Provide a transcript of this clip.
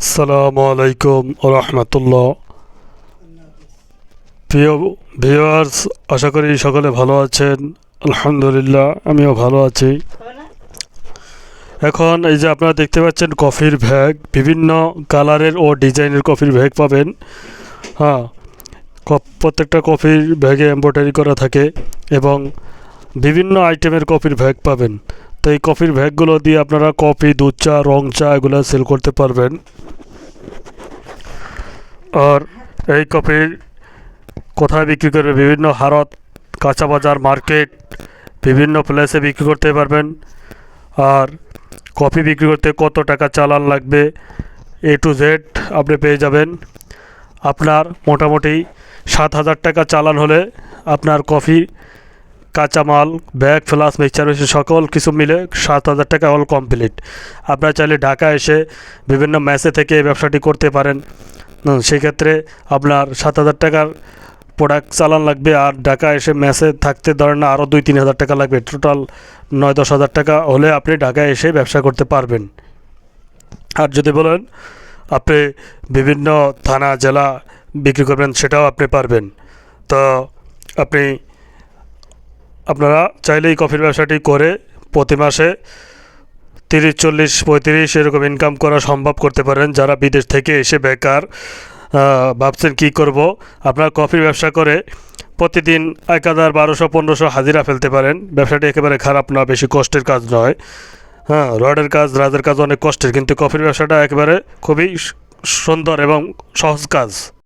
আসসালামু আলাইকুম রহমতুল্লাহ। প্রিয় ভিউয়ার্স, আশা করি সকলে ভালো আছেন। আলহামদুলিল্লাহ, আমিও ভালো আছি। এখন এই যে আপনারা দেখতে পাচ্ছেন কফির ব্যাগ, বিভিন্ন কালারের ও ডিজাইনের কফির ব্যাগ পাবেন। হ্যাঁ প্রত্যেকটা কফির ব্যাগে এম্ব্রয়ডারি করা থাকে এবং বিভিন্ন আইটেমের কফির ব্যাগ পাবেন। তো এই কফির ব্যাগগুলো দিয়ে আপনারা কফি, দুধ চা, রং চা এগুলো সেল করতে পারবেন। আর এই কফির কোথায় বিক্রি করবে? বিভিন্ন হারত কাঁচা বাজার মার্কেট, বিভিন্ন প্লেসে বিক্রি করতে পারবেন। আর কফি বিক্রি করতে কত টাকা চালান লাগবে? এ টু জেড আপনি পেয়ে যাবেন। আপনার মোটামুটি সাত হাজার টাকা চালান হলে আপনার কফি কাঁচামাল, ব্যাগ, ফ্লাস, মিক্সচার মেশিন সকল কিছু মিলে সাত হাজার টাকা অল কমপ্লিট আপনারা চাইলে ঢাকা এসে বিভিন্ন ম্যাচে থেকে এই ব্যবসাটি করতে পারেন। সেক্ষেত্রে আপনার সাত হাজার টাকার প্রোডাক্ট চালান লাগবে আর ঢাকা এসে ম্যাচে থাকতে ধরেন আরও দুই, তিন হাজার টাকা লাগবে। টোটাল নয়, দশ হাজার টাকা হলে আপনি ঢাকায় এসে ব্যবসা করতে পারবেন। আর যদি বলেন আপনি বিভিন্ন থানা, জেলা বিক্রি করবেন, সেটাও আপনি পারবেন। তো আপনি আপনারা চাইলে এই কফির ব্যবসাটি করে প্রতি মাসে তিরিশ, চল্লিশ, পঁয়ত্রিশ এরকম ইনকাম করা সম্ভব করতে পারেন। যারা বিদেশ থেকে এসে বেকার ভাবছেন কী করব, আপনার কফির ব্যবসা করে প্রতিদিন এক হাজার বারোশো, পনেরোশো হাজিরা ফেলতে পারেন। ব্যবসাটি একেবারে খারাপ না, বেশি কষ্টের কাজ নয়। হ্যাঁ রডের কাজ, রাজের কাজ অনেক কষ্টের, কিন্তু কফির ব্যবসাটা একেবারে খুবই সুন্দর এবং সহজ কাজ।